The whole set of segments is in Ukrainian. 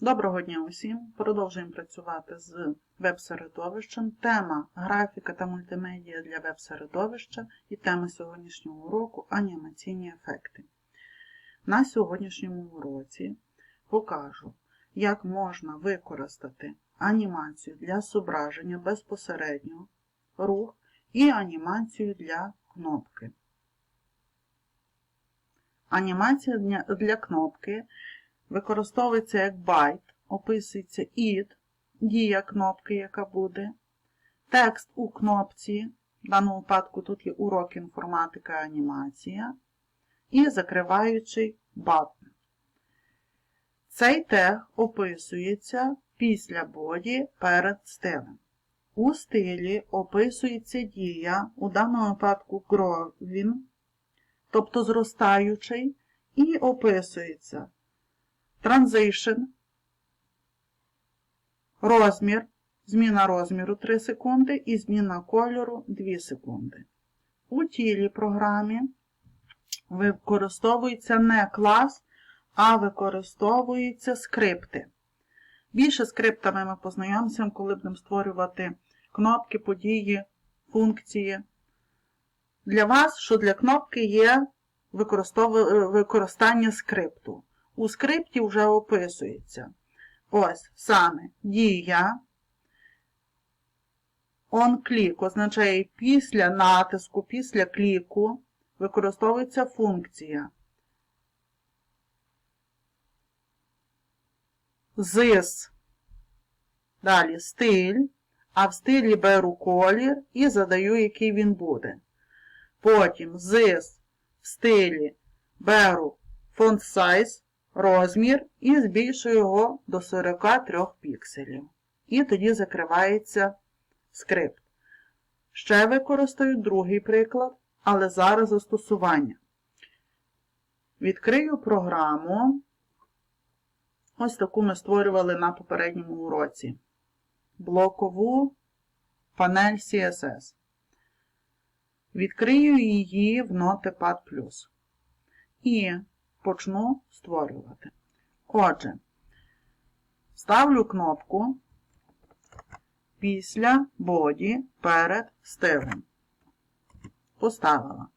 Доброго дня усім! Продовжуємо працювати з веб-середовищем. Тема графіка та мультимедіа для веб-середовища і тема сьогоднішнього уроку анімаційні ефекти. На сьогоднішньому уроці покажу, як можна використати анімацію для зображення безпосередньо рух і анімацію для кнопки. Анімація для- кнопки використовується як байт, описується id, дія кнопки, яка буде, текст у кнопці, в даному випадку тут є урок інформатика анімація, і закриваючий button. Цей тег описується після боді перед стилем. У стилі описується дія, у даному випадку growing, тобто зростаючий, і описується Transition, розмір, зміна розміру 3 секунди і зміна кольору 2 секунди. У тілі програмі використовується не клас, а використовуються скрипти. Більше скриптами ми познайомимося, коли будемо створювати кнопки, події, функції. Для вас, що для кнопки є використання скрипту. У скрипті вже описується. Ось саме дія. On-click означає після натиску, після кліку використовується функція. This. Далі стиль. А в стилі беру колір і задаю, який він буде. Потім this в стилі беру font size, розмір і збільшую його до 43 пікселів. І тоді закривається скрипт. Ще використаю другий приклад, але зараз застосування. Відкрию програму. Ось таку ми створювали на попередньому уроці. Блокову панель CSS. Відкрию її в Notepad+. І почну створювати. Отже, ставлю кнопку після боді перед стилем. Поставила.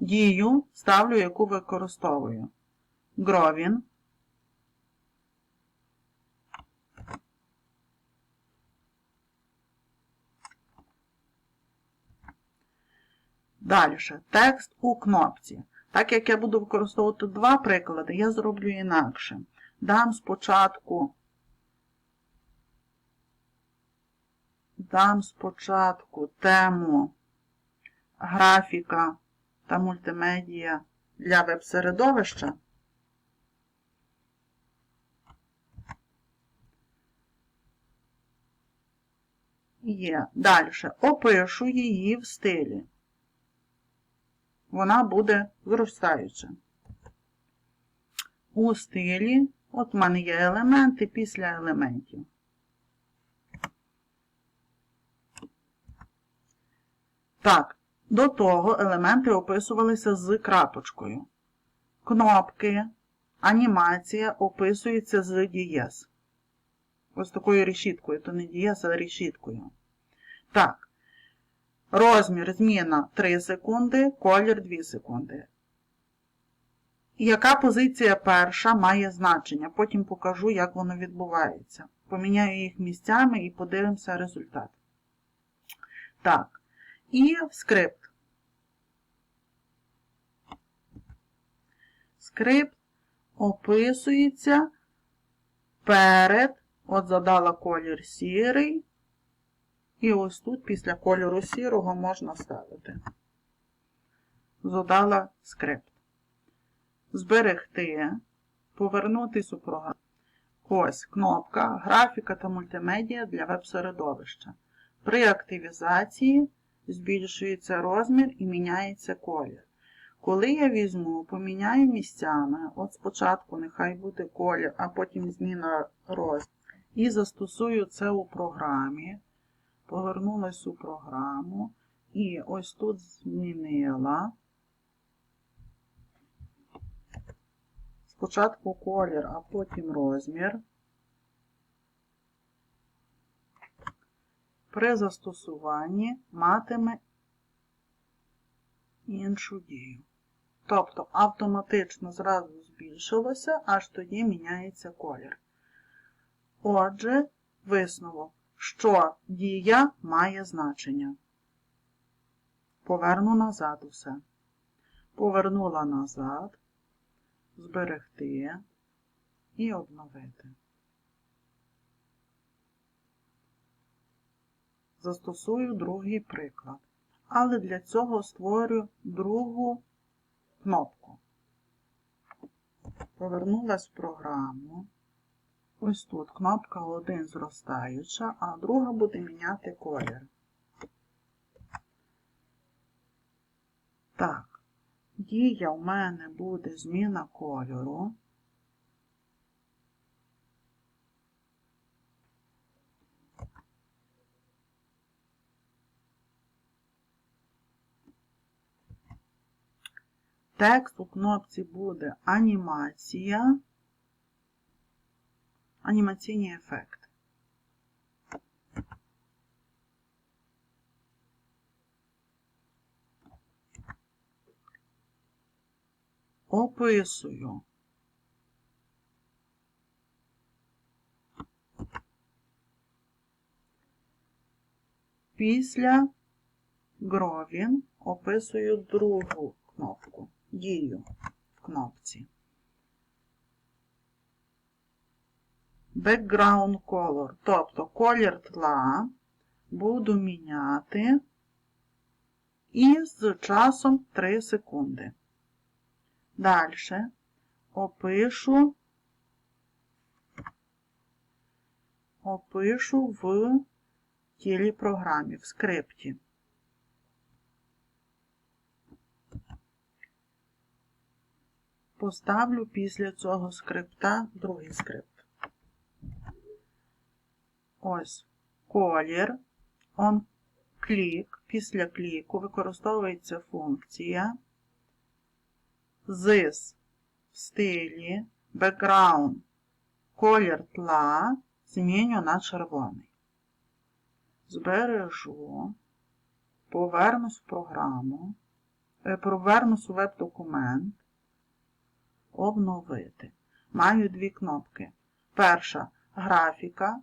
Дію ставлю, яку використовую. Гровін. Далі. Текст у кнопці. Так як я буду використовувати два приклади, я зроблю інакше. Дам спочатку дам спочатку тему графіка та мультимедіа для веб-середовища. Є. Далі. Опишу її в стилі вона буде зростаюча. У стилі, от в мене є елементи після елементів. Так, до того елементи описувалися з крапочкою. Кнопки, анімація описується з дієс. Ось такою решіткою, то не дієс, а решіткою. Так. Розмір зміна 3 секунди, колір 2 секунди. Яка позиція перша має значення? Потім покажу, як воно відбувається. Поміняю їх місцями і подивимося результат. Так. І скрипт. Скрипт описується перед, от задала колір сірий. І ось тут після кольору сірого можна ставити. Задала скрипт. Зберегти. Повернутись у програму. Ось кнопка Графіка та мультимедіа для веб-середовища. При активізації збільшується розмір і міняється колір. Коли я візьму, поміняю місцями, от спочатку нехай буде колір, а потім зміна розміру. І застосую це у програмі повернулась у програму і ось тут змінила спочатку колір, а потім розмір. При застосуванні матиме іншу дію. Тобто автоматично зразу збільшилося, аж тоді міняється колір. Отже, висновок що дія має значення. Поверну назад усе. Повернула назад, зберегти і обновити. Застосую другий приклад. Але для цього створю другу кнопку. Повернулась в програму. Ось тут кнопка 1 зростаюча, а друга буде міняти колір. Так, дія в мене буде зміна кольору. Текст у кнопці буде анімація, анімаційний ефект. Описую. Після гровін описую другу кнопку, дію в кнопці. Background color, тобто колір тла буду міняти і з часом 3 секунди. Далі опишу, опишу в тілі програмі, в скрипті. Поставлю після цього скрипта другий скрипт. Ось колір, on клік, після кліку використовується функція this в стилі background колір тла зміню на червоний. Збережу, повернусь в програму, е, повернусь у веб-документ, обновити. Маю дві кнопки. Перша графіка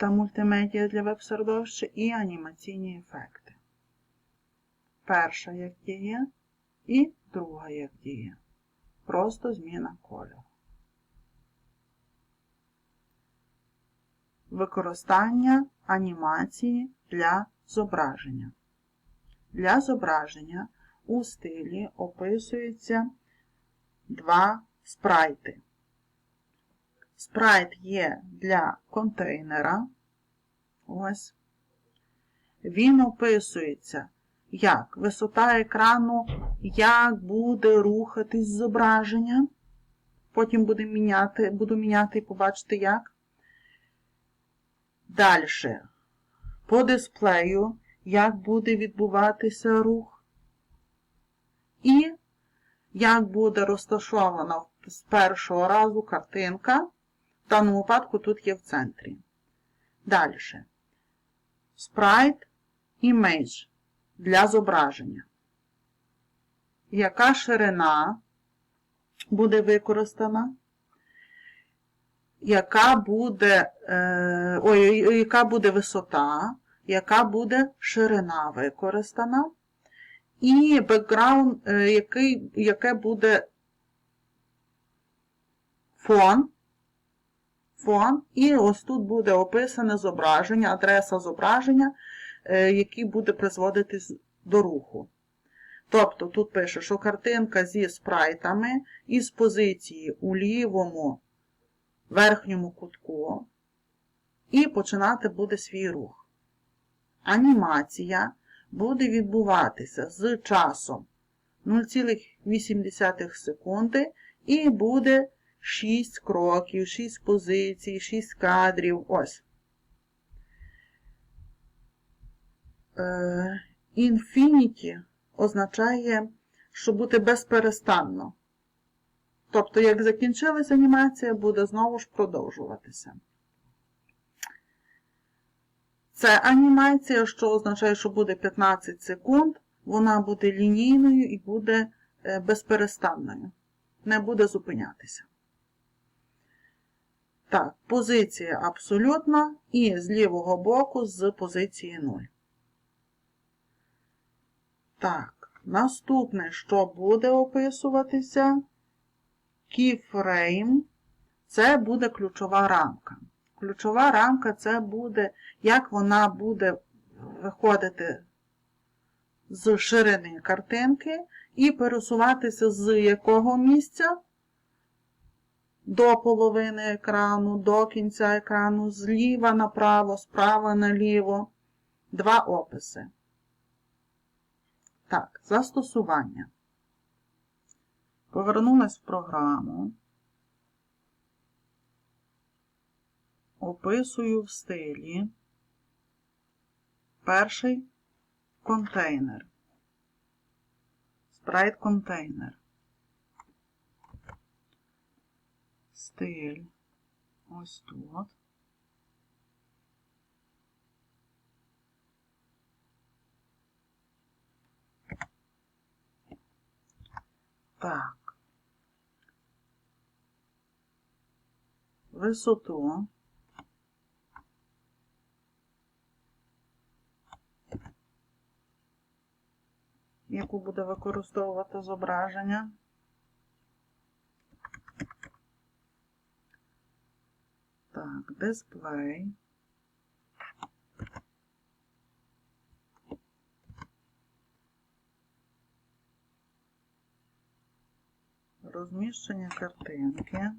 та мультимедіа для веб-середовища і анімаційні ефекти. Перша як діє і друга як діє. Просто зміна кольору. Використання анімації для зображення. Для зображення у стилі описується два спрайти. Спрайт є для контейнера. Ось. Він описується як висота екрану, як буде рухатись зображення. Потім буду міняти, буду міняти і побачити як. Далі. По дисплею, як буде відбуватися рух. І як буде розташована з першого разу картинка. В даному випадку тут є в центрі. Далі. Sprite Image для зображення. Яка ширина буде використана? Яка буде, е, ой, яка буде висота, яка буде ширина використана? І бекграунд, е, який, яке буде фон. Фон, і ось тут буде описане зображення, адреса зображення, е, який буде призводити до руху. Тобто тут пише, що картинка зі спрайтами із позиції у лівому верхньому кутку, і починати буде свій рух. Анімація буде відбуватися з часом 0,8 секунди і буде 6 кроків, 6 позицій, 6 кадрів. Ось. Е, Infinity означає, що буде безперестанно. Тобто, як закінчилася анімація, буде знову ж продовжуватися. Це анімація, що означає, що буде 15 секунд, вона буде лінійною і буде е, безперестанною. Не буде зупинятися. Так, позиція абсолютна і з лівого боку з позиції 0. Так, наступне, що буде описуватися, keyframe, це буде ключова рамка. Ключова рамка це буде, як вона буде виходити з ширини картинки і пересуватися з якого місця до половини екрану, до кінця екрану, зліва направо, справа наліво. Два описи. Так, застосування. Повернулась в програму. Описую в стилі. Перший контейнер. Спрайт Стиль. Ось тут. Так. Висоту. Яку буде використовувати зображення. Так, дисплей. Розміщення картинки.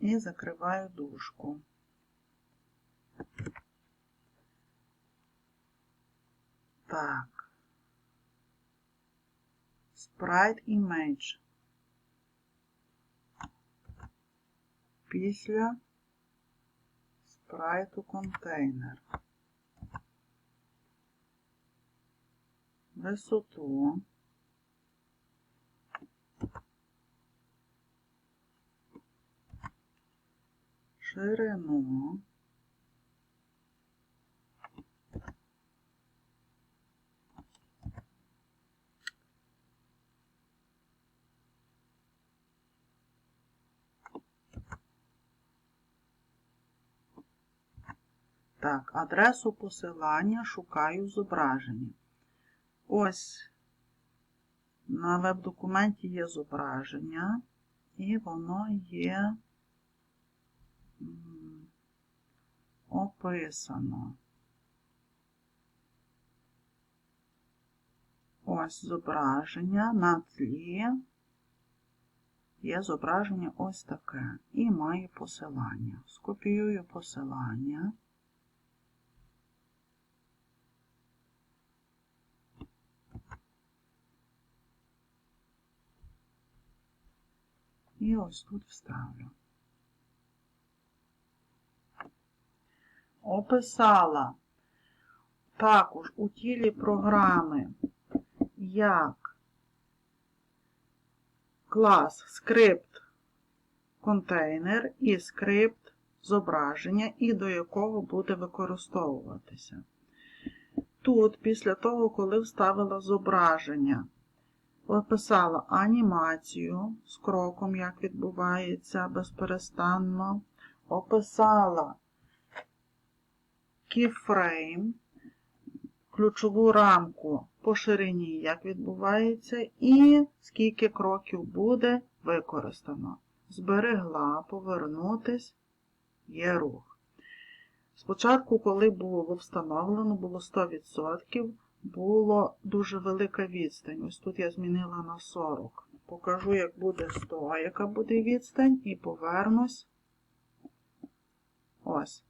І закриваю дужку. Так. Sprite Image. Після спрайту контейнер. Висоту. Ширину. Так, адресу посилання шукаю зображення. Ось на веб-документі є зображення, і воно є описано. Ось зображення на тлі. Є зображення ось таке. І має посилання. Скопіюю посилання. І ось тут вставлю. Описала. Також у тілі програми. Як? Клас. Скрипт. Контейнер і скрипт зображення, і до якого буде використовуватися. Тут, після того, коли вставила зображення, описала анімацію з кроком, як відбувається безперестанно, описала keyframe, ключову рамку по ширині, як відбувається, і скільки кроків буде використано. Зберегла, повернутись, є рух. Спочатку, коли було встановлено, було 100%, було дуже велика відстань. Ось тут я змінила на 40. Покажу, як буде 100, яка буде відстань, і повернусь. Ось.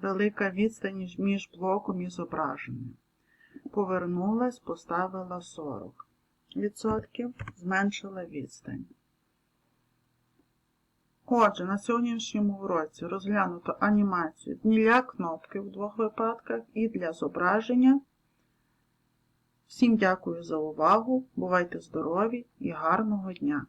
Велика відстань між блоком і зображенням. Повернулась, поставила 40%, зменшила відстань. Отже, на сьогоднішньому уроці розглянуто анімацію для кнопки в двох випадках і для зображення. Всім дякую за увагу, бувайте здорові і гарного дня!